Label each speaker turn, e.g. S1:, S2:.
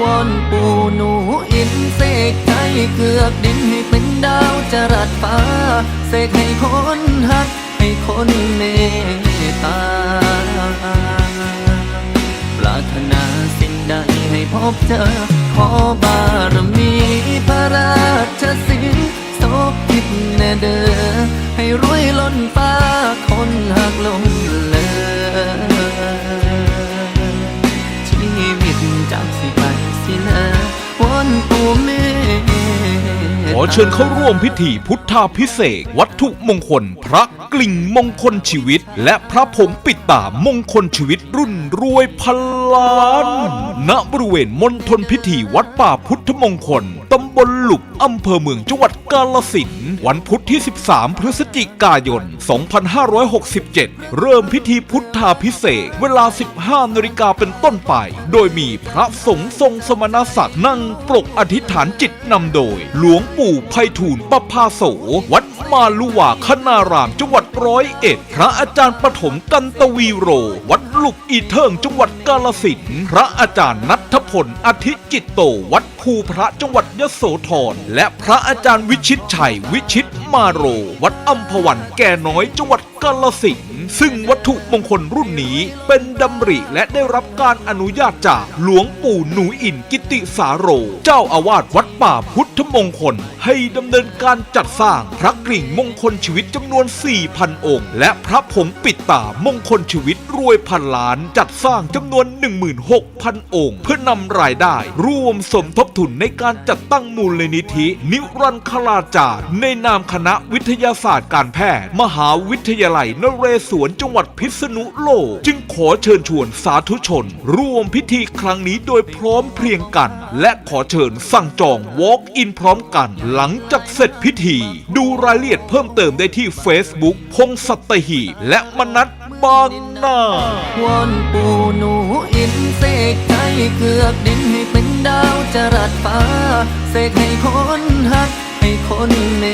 S1: วอนปู่หนูอินเสกใจเกือกดินให้เป็นดาวจรัสฟ้า เสกให้คนหัก ให้คนเมตตา ปรารถนาสิ่งใดให้พบเจอ ขอบารมีพระราชสิงห์โสภิตแน่เดอให้รวยล้นฟ้าคนหักลงเลย เชิ
S2: ญเข้าร่วมพิธีพุทธาพิเศษวัตถุมงคล พระกลิ่งมงคลชีวิต และพระผงปิดตามงคลชีวิตรุ่นรวยพันล้าน ณบริเวณมณฑลพิธีวัดป่าพุทธมงคล ตำบลหลุบอำเภอเมืองจังหวัดกาลสินวันพุธที่ 13 พฤศจิกายน 2567 เริ่มพิธีพุทธาพิเศษเวลา 15นาฬิกาเป็นต้นไป โดยมีพระสงฆ์ทรงสมณศักดิ์นั่งปลกอธิษฐานจิตนำโดย หลวงปู่ไพฑูรย์ปภาโส วัดมาลุวาคนารามจังหวัดร้อยเอ็ด พระอาจารย์ปฐมกันตวีโร วัดลุกอีเทิงจังหวัดกาลสินพระอาจารย์นัทพลอธิจิตโตวัด ภูพระจังหวัดยโสธรและพระอาจารย์วิชิตชัยวิชิตมาโร วัดอัมพวันแก่น้อยจังหวัด กาลสินธุ์ซึ่งวัตถุมงคลรุ่นนี้เป็นดำริและได้รับการอนุญาตจากหลวงปู่หนูอินกิติสาโร เจ้าอาวาสวัดป่าพุทธมงคล ให้ดำเนินการจัดสร้างพระกริ่งมงคลชีวิตจำนวน 4,000 องค์ และพระผงปิดตามงคลชีวิตรวยพันล้านจัดสร้างจำนวน 16,000 องค์ เพื่อนำรายได้ ร่วมสมทบทุนในการจัดตั้งมูลนิธิ นิรันดร์คลาจารย์ในนามคณะวิทยาศาสตร์การแพทย์ มหาวิทยาลัยนเรศวรจังหวัดพิษณุโลก จึงขอเชิญชวนสาธุชน ร่วมพิธีครั้งนี้โดยพร้อมเพรียงกัน และขอเชิญสั่งจอง Walk in พร้อมกัน หลังจากเสร็จพิธี ดูรายละเอียดเพิ่มเติมได้ที่ Facebook พงศัตหีและมนัดบางนา
S1: วอนปู่หนูอินเสกใจเกือกดินให้เป็นดาวจรัสฟ้า เสกให้คนหักให้คนเม